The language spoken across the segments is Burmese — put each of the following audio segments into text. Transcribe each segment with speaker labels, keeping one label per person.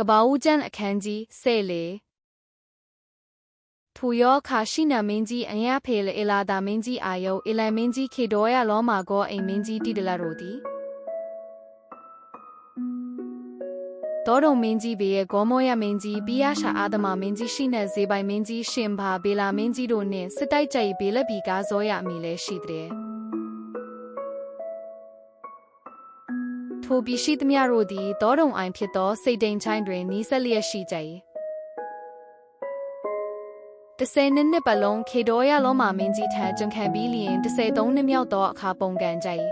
Speaker 1: ကဘာဦးကျန်းအခန်းကြီးဆဲလေထူယောခါရှိနမင်းကြီးအညာဖေလေအလာတာမင်းကြီးအာယုအလန်မင်းကြီးခေတော်ရလောမာကောအိမ်မင်းကြီးတိတလရိုသည်တော်တော်မင်းကြီးဘေရဲ့ဂေါမောရမင်းကြီးပိယရှာအာသမမင်းကြီးရှိနေဇေပိုင်မင်းကြီးရှင်ဘာဘေလာမင်းကြီးတို့နှင့်စစ်တိုက်ကြိုက်ဘေလက်ပီကားဇောရအမိလည်းရှိတဲ့ ထိုပြီးရှိသမျှတို့သည်တောတုံအိုင်ဖြစ်သောစိတ်တိမ်ချိုင်းတွင်နီးစက်လျက်ရှိကြ၏တဆယ်နှစ်နှစ်ပတ်လုံးခေတော်ရလုံးမာမင်းကြီးထံကျွန်ခံပြီးလျင်တဆယ်သုံးနှစ်မြောက်သောအခါပုံကန်ကြ၏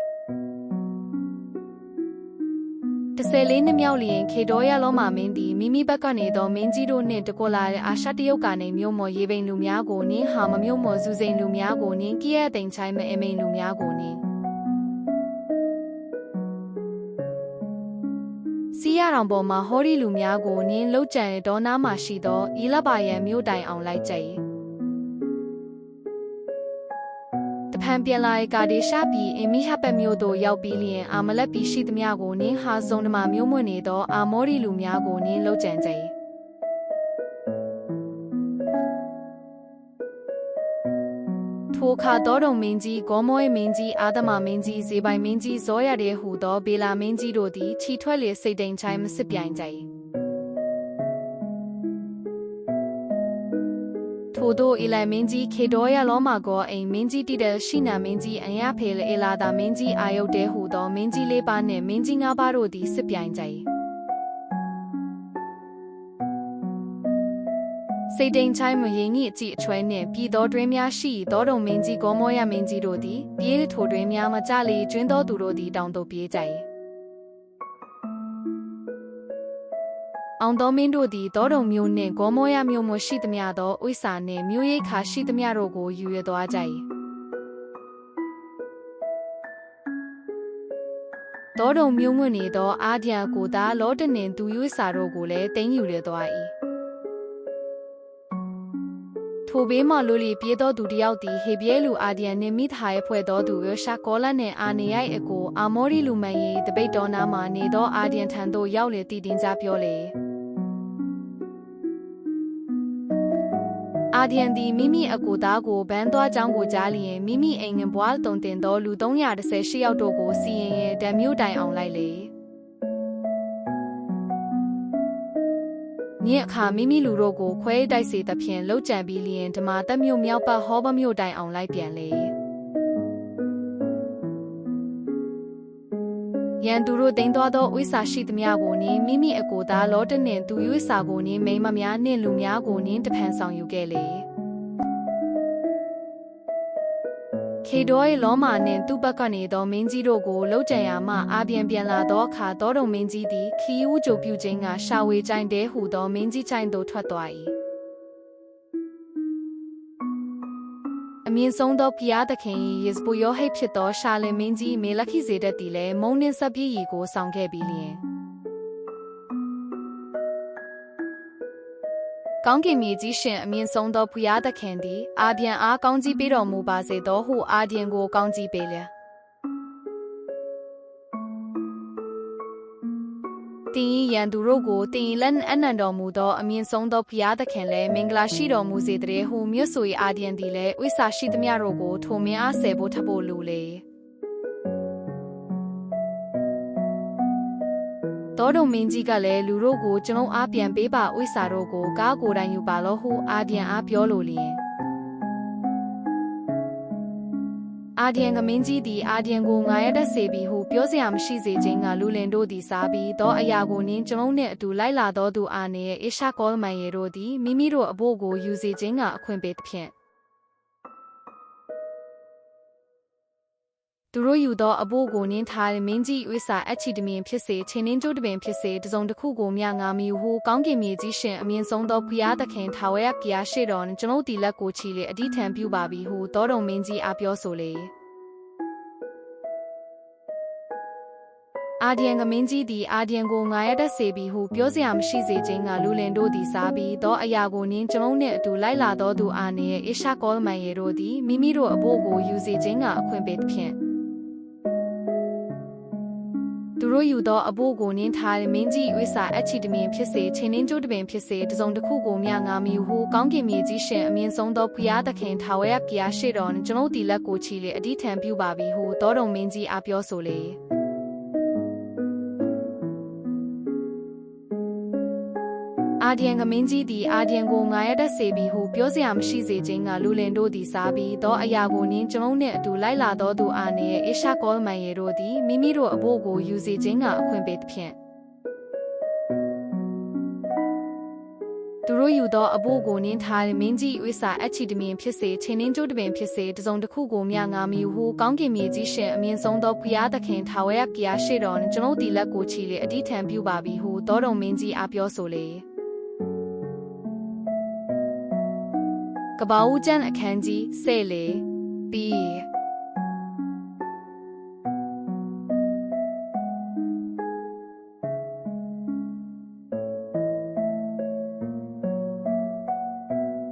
Speaker 1: တဆယ်လေးနှစ်မြောက်လျင်ခေတော်ရလုံးမာမင်းသည်မိမိဘက်ကနေသောမင်းကြီးတို့နှင့်တကွလာတဲ့အာရှတရုတ်ကနေမြို့မော်ရေပိန်လူများကိုနင်းဟာမမြို့မော်စုစိန်လူများကိုနင်းကိရတိမ်ချိုင်းမအမိန်လူများကိုနင်း စီးရအောင်ပေါ်မှာဟောဒီလူများကိုနင်းလှုပ်ကြံတဲ့ဒေါနာမှာရှိသောဤလပါရန်မြို့တိုင်အောင်လိုက်ကြ၏တဖန်ပြန်လာတဲ့ကာဒီရှာပီအင်မီဟပ်ပမြို့သို့ရောက်ပြီးလျင်အာမလက်ပီရှိသမျှကိုနင်းဟာစုံဓမာမြို့မွနေသောအာမောဒီလူများကိုနင်းလှုပ်ကြံကြ၏ ထိုအခါတော်တုံမင်းကြီးဂေါမောယမင်းကြီးအာသမမင်းကြီးဇေပိုင်မင်းကြီးဇောရတဲ့ဟူသောဘေလာမင်းကြီးတို့သည်ခြိထွက်လေစိတ်တိမ်ချိုင်းမစစ်ပြိုင်ကြ၏ထို့သောအီလိုင်မင်းကြီးခေတော်ရလောမာကောအိမ်မင်းကြီးတိတဲ့ရှိနာမင်းကြီးအညာဖေလေအလာတာမင်းကြီးအာယုတ်တဲဟူသောမင်းကြီးလေးပါးနှင့်မင်းကြီးငါးပါးတို့သည်စစ်ပြိုင်ကြ၏ စိတ်တိမ်ချိုင်းမရင်ကြီးအကြည့်အချွဲနှင့်ပြည်တော်တွင်များရှိသောတုံမင်းကြီးကောမောရမင်းကြီးတို့သည်ပြေးထိုတွင်များမကြလေကျွင်းသောသူတို့သည်တောင်သို့ပြေးကြ၏အောင်တော်မင်းတို့သည်တောတုံမျိုးနှင့်ဂေါမောရမျိုးမရှိသမျှသောဥစ္စာနှင့်မျိုးရိတ်ခါရှိသမျှတို့ကိုယူရသွားကြ၏တောတုံမျိုးငွနေသောအာဒျာကိုသာလောတနှင့်သူယူစာတို့ကိုလည်းတင်းယူရသွား၏ ထိုဘေးမှလူလီပြေးသောသူတယောက်သည်ဟေပြဲလူအာဒီယန်နှင့်မိသားရဲ့ဖွဲ့သောသူရရှာကောလနှင့်အာနေရိုက်အကိုအာမောရီလူမန်ရီတပိတ်တော်နာမှနေသောအာဒီယန်ထံသို့ရောက်လေတည်တင်ကြပြောလေအာဒီယန်သည်မိမိအကိုသားကိုဘန်းသွားကြောင်းကိုကြားလျင်မိမိအိမ်ငင်ဘွားတုံတင်သောလူ318ယောက်တို့ကိုစီရင်ရင်ဓာမျိုးတိုင်အောင်လိုက်လေ ညအခါမိမိလူတို့ကိုခွဲတိုက်စေသဖြင့်လှုပ်ကြံပြီးလျင်ဓမာတက်မြို့မြောက်ပတ်ဟောဘမြို့တိုင်အောင်လိုက်ပြန်လေရန်သူတို့တင်သွားသောဥစ္စာရှိသမျှကိုနင်းမိမိအကိုသားလောတနှင့်သူဥစ္စာကိုနင်းမိမများနှင့်လူများကိုနင်းတဖန်ဆောင်ယူခဲ့လေ ခေတော်ရဲ့လောမာနှင့်သူ့ဘက်ကနေသောမင်းကြီးတို့ကိုလှုပ်ကြံရမှအာပြန်ပြန်လာသောအခါသောတုံမင်းကြီးသည်ခီးဦးကြိုပြုခြင်းကရှာဝေကြိုင်တဲဟူသောမင်းကြီးချိုင်သို့ထွက်သွား၏အမြင့်ဆုံးသောဖျားသခင်ယေစပူယောဟိတ်ဖြစ်သောရှာလင်မင်းကြီးမေလခိဇေဒက်သည်လည်းမုန်းနှင်းဆက်ပြည့်ရီကိုဆောင်ခဲ့ပြီးလျင် ကောင်းကင်မြေကြီးရှင်အမြင့်ဆုံးသောဖျားသခင်သည်အာဗျံအားကောင်းကြီးပေးတော်မူပါစေသောဟုအာဒျံကိုကောင်းကြီးပေးလျက်တင်ဤရန်သူတို့ကိုတင်ဤလက်အနံတော်မူသောအမြင့်ဆုံးသောဖျားသခင်လည်းမင်္ဂလာရှိတော်မူစေတည်းဟုမြတ်ဆို၏အာဒျံသည်လည်းဥစ္စာရှိသမျှတို့ကိုထိုမင်းအားဆယ်ဖို့ထပ်ဖို့လိုလေ တော်တော်မင်းကြီးကလည်းလူတို့ကိုကျွန်ုပ်အားပြန်ပေးပါဥစ္စာတို့ကိုကားကိုယ်တိုင်ယူပါလို့ဟုအာဒျံအားပြောလိုလျင်အာဒီယန်ကမင်းကြီးသည်အာဒီယန်ကိုငါရတတ်စေပြီဟုပြောစရာမရှိစေခြင်းကလူလင်တို့သည်စားပြီးသောအရာကိုနင်းကျွန်ုပ်နှင့်အတူလိုက်လာသောသူအာနေရဲ့အေရှာကောမန်ရေတို့သည်မိမိတို့အဖို့ကိုယူစေခြင်းကအခွင့်ပေးသဖြင့် သူတို့ယူသောအဖို့ကိုနင်းထားတဲ့မင်းကြီးဥစ္စာအချီတမင်ဖြစ်စေချင်းနှင်းကျိုးတပင်ဖြစ်စေတစုံတစ်ခုကိုမြငါမီဟုကောင်းကင်မြေကြီးရှင်အမြင့်ဆုံးသောဖျားသခင်ထာဝရဖျားရှိတော်ကျွန်ုပ်တီလက်ကိုချီလေအဓိထံပြုပါပြီဟုသောတော်မင်းကြီးအားပြောဆိုလေအာဒီယန်ကမင်းကြီးသည်အာဒီယန်ကိုငါရတတ်စေပြီဟုပြောစရာမရှိစေခြင်းကလူလင်တို့သည်စားပြီးသောအရာကိုနင်းကျွန်ုပ်နှင့်အတူလိုက်လာသောသူအာနေရဲ့အေရှာကောမန်ရေတို့သည်မိမိတို့အဖို့ကိုယူစေခြင်းကအခွင့်ပေးသဖြင့် သူသူတို့ယူသောအဖို့ကိုနင်းထားတဲ့မင်းကြီးဝိစာအချီတမင်ဖြစ်စေချင်းနှင်းကျိုးတပင်ဖြစ်စေတစုံတစ်ခုကိုမြငါမီဟုကောင်းကင်မြေကြီးရှင်အမြင့်ဆုံးသောဖျားသခင်ထာဝရဘုရားရှိတော်ကျွန်ုပ်ဒီလက်ကိုချီလေအတိထံပြုပါပြီဟုသောတော်မင်းကြီးအားပြောဆိုလေ အာဒီယန်ကမင်းကြီးသည်အာဒီယန်ကိုငါရတတ်စေပြီဟုပြောစရာမရှိစေခြင်းကလူလင်တို့သည်စားပြီးသောအရာကိုနင်းကျွန်ုပ်နှင့်အတူလိုက်လာသောသူအာနေအေရှာကောမန်ယေတို့သည်မိမိတို့အဖို့ကိုယူစေခြင်းကအခွင့်ပေးသဖြင့်သူတို့ယူသောအဖို့ကိုနင်းထားတဲ့မင်းကြီးဝိစာအချီတမင်ဖြစ်စေချင်းနှင်းကျိုးတပင်ဖြစ်စေတစုံတစ်ခုကိုမြငါမီဟုကောင်းကင်မြေကြီးရှင်အမြင့်ဆုံးသောဘုရားသခင်ထာဝရဘုရားရှိတော်ကျွန်ုပ်ဒီလက်ကိုချီလေအတိထံပြုပါပြီဟုသောတော်မင်းကြီးအားပြောဆိုလေ ကပောက်ကျန်အခန်းကြီးဆဲလေပြီး